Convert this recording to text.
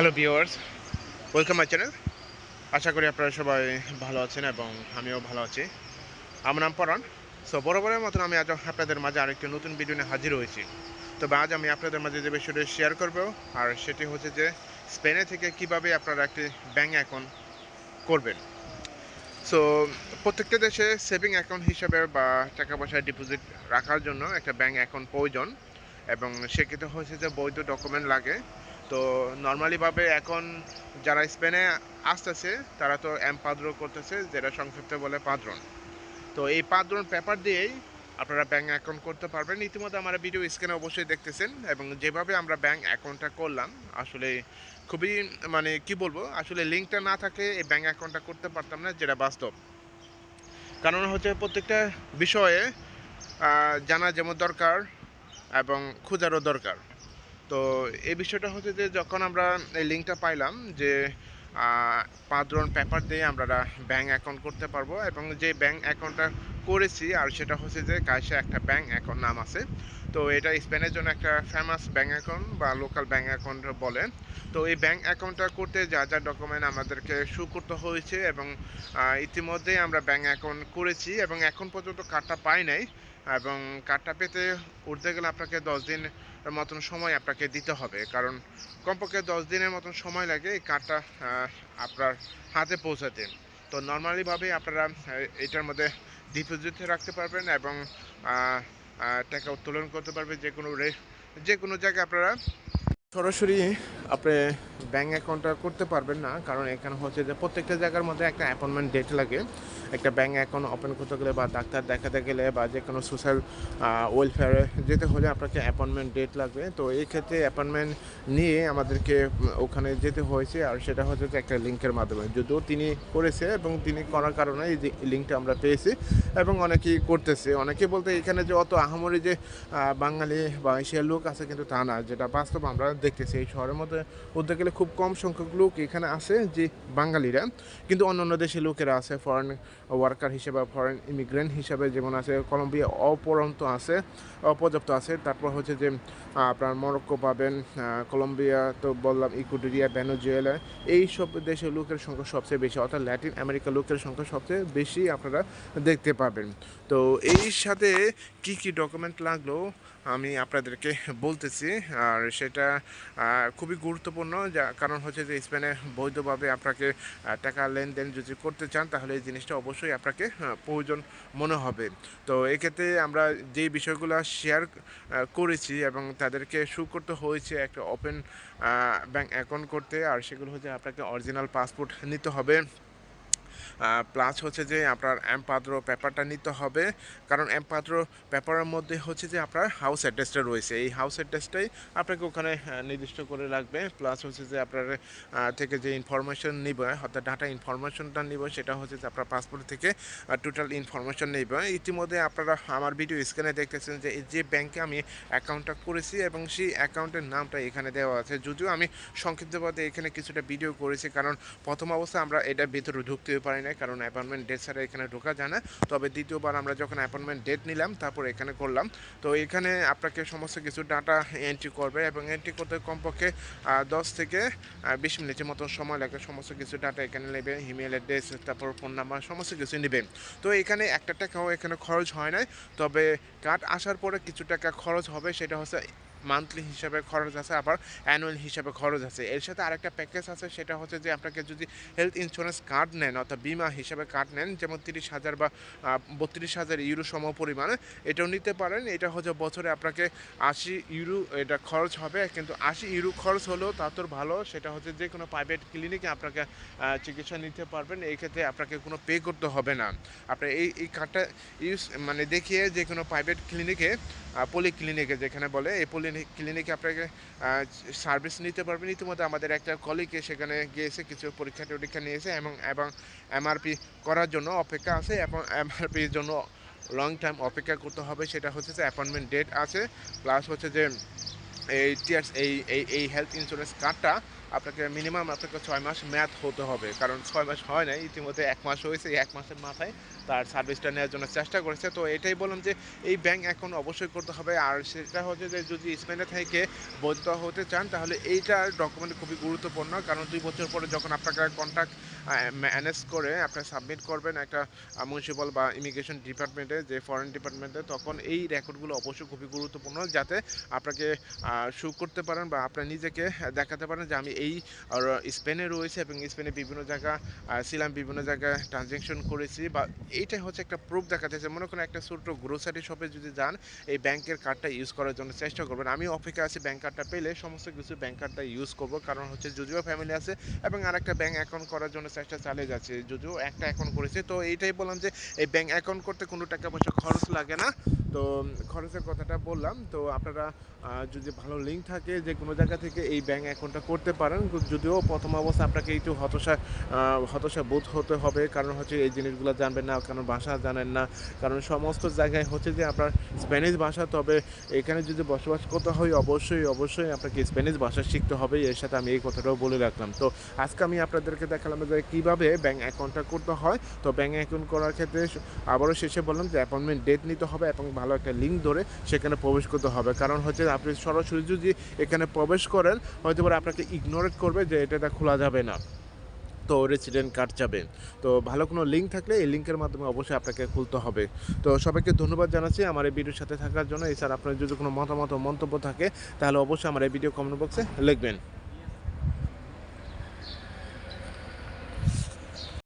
Hello viewers welcome my channel আশা করি আপনারা সবাই ভালো আছেন এবং আমিও ভালো আছি। আমার নাম পরাণ। সো বরাবরের মতন আমি আজ আপনাদের মাঝে আরেকটি নতুন ভিডিও নিয়ে হাজির হয়েছি। তবে আজ আমি আপনাদের মাঝে যে বিষয়টি শেয়ার করব, আর সেটি হচ্ছে যে স্পেনে থেকে কীভাবে আপনারা একটি ব্যাঙ্ক অ্যাকাউন্ট করবেন। সো প্রত্যেকটা দেশে সেভিং অ্যাকাউন্ট হিসাবে বা টাকা পয়সা ডিপোজিট রাখার জন্য একটা ব্যাঙ্ক অ্যাকাউন্ট প্রয়োজন। এবং সেক্ষেত্রে হচ্ছে যে বৈধ ডকুমেন্ট লাগে। তো নর্মালিভাবে এখন যারা স্পেনে আসতেছে, তারা তো এম পাদ্রো করতেছে, যেটা সংক্ষিপ্ত বলে পাদ্রন তো এই পাদ্রন পেপার দিয়েই আপনারা ব্যাঙ্ক অ্যাকাউন্ট করতে পারবেন। ইতিমধ্যে আমরা ভিডিও স্ক্রিনে অবশ্যই দেখতেছেন এবং যেভাবে আমরা ব্যাঙ্ক অ্যাকাউন্টটা করলাম, আসলে খুবই মানে কি বলব, আসলে লিঙ্কটা না থাকে, এই ব্যাঙ্ক অ্যাকাউন্টটা করতে পারতাম না, যেটা বাস্তব। কারণ হচ্ছে প্রত্যেকটা বিষয়ে জানা যেমন দরকার এবং খোঁজারও দরকার। তো এই বিষয়টা হচ্ছে যে যখন আমরা এই লিঙ্কটা পাইলাম যে পাঁচ পাঁচজন পেপার দিয়ে আমরা ব্যাঙ্ক অ্যাকাউন্ট করতে পারব এবং যে ব্যাঙ্ক অ্যাকাউন্টটা করেছি আর সেটা হচ্ছে যে কাছে একটা ব্যাঙ্ক অ্যাকাউন্ট নাম আছে। তো এটা স্পেনের জন্য একটা ফেমাস ব্যাঙ্ক অ্যাকাউন্ট বা লোকাল ব্যাঙ্ক অ্যাকাউন্ট বলে। তো এই ব্যাঙ্ক অ্যাকাউন্টটা করতে যা যা ডকুমেন্ট আমাদেরকে শু করতে হয়েছে এবং ইতিমধ্যেই আমরা ব্যাঙ্ক অ্যাকাউন্ট করেছি এবং এখন পর্যন্ত কার্ডটা পাই নাই। এবং কার্ডটা পেতে উঠতে গেলে আপনাকে দশ দিন মতন সময় আপনাকে দিতে হবে। কারণ কমপক্ষে দশ দিনের মতন সময় লাগে এই কার্ডটা আপনার হাতে পৌঁছাতে। তো নর্মালিভাবে আপনারা এটার মধ্যে ডিপোজিট রাখতে পারবেন এবং টাকা উত্তোলন করতে পারবেন যে কোনো রে যে কোনো জায়গায় আপনারা। সরাসরি আপনি ব্যাঙ্ক অ্যাকাউন্টটা করতে পারবেন না, কারণ এখানে হচ্ছে যে প্রত্যেকটা জায়গার মধ্যে একটা অ্যাপয়েন্টমেন্ট ডেট লাগে। একটা ব্যাঙ্ক অ্যাকাউন্ট ওপেন করতে গেলে বা ডাক্তার দেখাতে গেলে বা যে কোনো সোশ্যাল ওয়েলফেয়ারে যেতে হলে আপনাকে অ্যাপয়েন্টমেন্ট ডেট লাগবে। তো এই ক্ষেত্রে অ্যাপয়েন্টমেন্ট নিয়ে আমাদেরকে ওখানে যেতে হয়েছে। আর সেটা হচ্ছে একটা লিঙ্কের মাধ্যমে। যদিও তিনি করেছে এবং তিনি করার কারণে এই লিঙ্কটা আমরা পেয়েছি এবং অনেকেই করতেছে। অনেকে বলতে এখানে যে অত আহামরি যে বাঙালি বা এশিয়ার লোক আছে কিন্তু তা না। যেটা বাস্তব আমরা দেখতেছি। এই শহরের মধ্যে বলতে গেলে খুব কম সংখ্যক লোক এখানে আছে যে বাঙালিরা। কিন্তু অন্য অন্য দেশের লোকেরা আছে। ফরেন ওয়ার্কার হিসেবে ফরেন ইমিগ্রেন্ট হিসেবে যেমন আছে কলম্বিয়া অপরন্ত আছে, অপর্যাপ্ত আছে। তারপর হচ্ছে যে আপনার মরক্কো পাবেন কলম্বিয়া তো বললাম ইকুডোরিয়া ভেনেজুয়েলা এই সব দেশের লোকের সংখ্যা সবচেয়ে বেশি, অর্থাৎ ল্যাটিন আমেরিকা লোকের সংখ্যা সবচেয়ে বেশি আপনারা দেখতে পাবেন। তো এই সাথে কি কি ডকুমেন্ট লাগল আমি আপনাদেরকে বলতেছি। আর সেটা খুবই গুরুত্বপূর্ণ, যা কারণ হচ্ছে যে স্পেনে বৈধভাবে আপনাকে টাকা লেনদেন যদি করতে চান, তাহলে এই জিনিসটা অবশ্যই আপনাকে প্রয়োজন মনে হবে। তো এক্ষেত্রে আমরা যে বিষয়গুলো শেয়ার করেছি এবং তাদেরকে শু করতে হয়েছে একটা ওপেন ব্যাঙ্ক অ্যাকাউন্ট করতে, আর সেগুলো হচ্ছে আপনাকে অরিজিনাল পাসপোর্ট নিতে হবে। প্লাস হচ্ছে যে আপনার এমপাদ্র পেপারটা নিতে হবে। কারণ এমপাদ্র পেপারের মধ্যে হচ্ছে যে আপনার হাউস অ্যাড্রেসটা রয়েছে। এই হাউস অ্যাড্রেসটাই আপনাকে ওখানে নির্দিষ্ট করে রাখবে। প্লাস হচ্ছে যে আপনার থেকে যে ইনফরমেশন নিবে, অর্থাৎ ডাটা ইনফরমেশনটা নিব, সেটা হচ্ছে যে আপনার পাসপোর্ট থেকে টোটাল ইনফরমেশন নেবে। ইতিমধ্যে আপনারা আমার ভিডিও স্ক্রিনে দেখতেছেন যে যে ব্যাংকে আমি অ্যাকাউন্টটা করেছি এবং সেই অ্যাকাউন্টের নামটা এখানে দেওয়া আছে। যদিও আমি সংক্ষিপ্তভাবে এখানে কিছুটা ভিডিও করেছি, কারণ প্রথম অবস্থায় আমরা এটা ভিতরে ঢুকতে পারি না। কারণ অ্যাপয়েন্টমেন্ট ডেট ছাড়া এখানে ঢোকা যায় না। তবে দ্বিতীয়বার আমরা যখন অ্যাপয়েন্টমেন্ট ডেট নিলাম, তারপর এখানে করলাম। তো এখানে আপনাকে সমস্ত কিছু ডাটা এন্ট্রি করবে এবং এন্ট্রি করতে কমপক্ষে দশ থেকে বিশ মিনিটের মতো সময় লাগে সমস্ত কিছু ডাটা এখানে নেবে ইমেল অ্যাড্রেস তারপর ফোন নাম্বার সমস্ত কিছু নেবে। তো এখানে একটা টাকাও এখানে খরচ হয় না তবে কার্ড আসার পরে কিছু টাকা খরচ হবে, সেটা হচ্ছে মান্থলি হিসাবে খরচ আছে, আবার অ্যানুয়াল হিসাবে খরচ আছে। এর সাথে আরেকটা প্যাকেজ আছে, সেটা হচ্ছে যে আপনাকে যদি হেলথ ইন্স্যুরেন্স কার্ড নেন, অর্থাৎ বিমা হিসাবে কার্ড নেন, যেমন তিরিশ হাজার বা বত্রিশ হাজার ইউরো সম পরিমাণে, এটাও নিতে পারেন। এটা হচ্ছে বছরে আপনাকে আশি ইউরো এটা খরচ হবে, কিন্তু আশি ইউরো খরচ হলেও তা তোর ভালো। সেটা হচ্ছে যে কোনো প্রাইভেট ক্লিনিকে আপনাকে চিকিৎসা নিতে পারবেন। এই ক্ষেত্রে আপনাকে কোনো পে করতে হবে না। আপনার এই এই কার্ডটা ইউজ মানে দেখিয়ে যে কোনো প্রাইভেট ক্লিনিকে পলি ক্লিনিকে যেখানে বলে, এই পলি ক্লিনিকে আপনাকে সার্ভিস নিতে পারবেন ইতিমধ্যে আমাদের একটা কলিকে সেখানে গিয়েছে, কিছু পরীক্ষা টরীক্ষা নিয়েছে এবং এবং এমআরপি করার জন্য অপেক্ষা আছে এবং এমআরপির জন্য লং টাইম অপেক্ষা করতে হবে। সেটা হচ্ছে যে অ্যাপয়েন্টমেন্ট ডেট আছে। প্লাস হচ্ছে যে এই টিয়ার্স এই এই এই হেলথ ইন্স্যুরেন্স কার্ডটা আপনাকে মিনিমাম আপনাকে ছয় মাস ম্যাথ হতে হবে। কারণ ছয় মাস হয় নাই, ইতিমধ্যে এক মাস হয়েছে, এই এক মাসের মাথায় তার সার্ভিসটা নেওয়ার জন্য চেষ্টা করেছে। তো এটাই বললাম যে, এই ব্যাংক অ্যাকাউন্ট অবশ্যই করতে হবে। আর সেটা হচ্ছে যে, যদি স্পেনে থেকে বৈধ হতে চান, তাহলে এইটার ডকুমেন্ট খুবই গুরুত্বপূর্ণ। কারণ দুই বছর পরে যখন আপনাকে কন্ট্যাক্ট ম্যানেজ করে আপনি সাবমিট করবেন একটা মিউনিসিপাল বা ইমিগ্রেশন ডিপার্টমেন্টে যে ফরেন ডিপার্টমেন্টে তখন এই রেকর্ডগুলো অবশ্যই খুবই গুরুত্বপূর্ণ। যাতে আপনাকে শু করতে পারেন বা আপনার নিজেকে দেখাতে পারেন যে আমি এই স্পেনে রয়েছে এবং স্পেনে বিভিন্ন জায়গা ছিলাম, বিভিন্ন জায়গায় ট্রানজ্যাকশন করেছি বা এইটাই হচ্ছে একটা প্রুফ দেখাতে চাই। মনে করেন একটা ছোট্ট গ্রোসারি শপে যদি যান, এই ব্যাংকের কার্ডটা ইউজ করার জন্য চেষ্টা করবেন। আমি অপেক্ষা আছি ব্যাংক কার্ডটা পেলে সমস্ত কিছু ব্যাংক কার্ডটা ইউজ করব। কারণ হচ্ছে যদিও ফ্যামিলি আছে এবং আরেকটা ব্যাংক অ্যাকাউন্ট করার জন্য চেষ্টা চালিয়ে যাচ্ছে। যদিও একটা অ্যাকাউন্ট করেছে, তো এইটাই বললাম যে, এই ব্যাংক অ্যাকাউন্ট করতে কোনো টাকা পয়সা খরচ লাগে না। তো খরচের কথাটা বললাম। তো আপনারা যদি ভালো লিঙ্ক থাকে যে কোনো জায়গা থেকে এই ব্যাংক অ্যাকাউন্টটা করতে পারেন। যদিও প্রথম অবস্থা আপনাকে একটু হতাশা হতাশা বোধ হতে হবে। কারণ হচ্ছে এই জিনিসগুলো জানবেন না, কারণ ভাষা জানেন না। কারণ সমস্ত জায়গায় হচ্ছে যে আপনার স্প্যানিশ ভাষা, তবে এখানে যদি বসবাস করতে হয়, অবশ্যই অবশ্যই আপনাকে স্প্যানিশ ভাষা শিখতে হবে। এর সাথে আমি এই কথাটাও বলে রাখলাম। তো আজকে আমি আপনাদেরকে দেখালাম যে কীভাবে ব্যাংক অ্যাকাউন্টটা করতে হয়। তো ব্যাংক অ্যাকাউন্ট করার ক্ষেত্রে আবারও শেষে বললাম যে অ্যাপয়েন্টমেন্ট ডেট নিতে হবে এবং ভালো একটা লিঙ্ক ধরে সেখানে প্রবেশ করতে হবে। কারণ হচ্ছে আপনি সরাসরি যদি এখানে প্রবেশ করেন, হয়তো আপনাকে ইগনোরেট করবে যে এটা খোলা যাবে না। তো রেসিডেন্ট কার্ড যাবে। তো ভালো কোনো লিঙ্ক থাকলে এই লিঙ্কের মাধ্যমে অবশ্যই আপনাকে খুলতে হবে। তো সবাইকে ধন্যবাদ জানাচ্ছি আমার এই ভিডিওর সাথে থাকার জন্য। এছাড়া আপনার যদি কোনো মতামত মন্তব্য থাকে, তাহলে অবশ্যই আমার এই ভিডিও কমেন্ট বক্সে লিখবেন।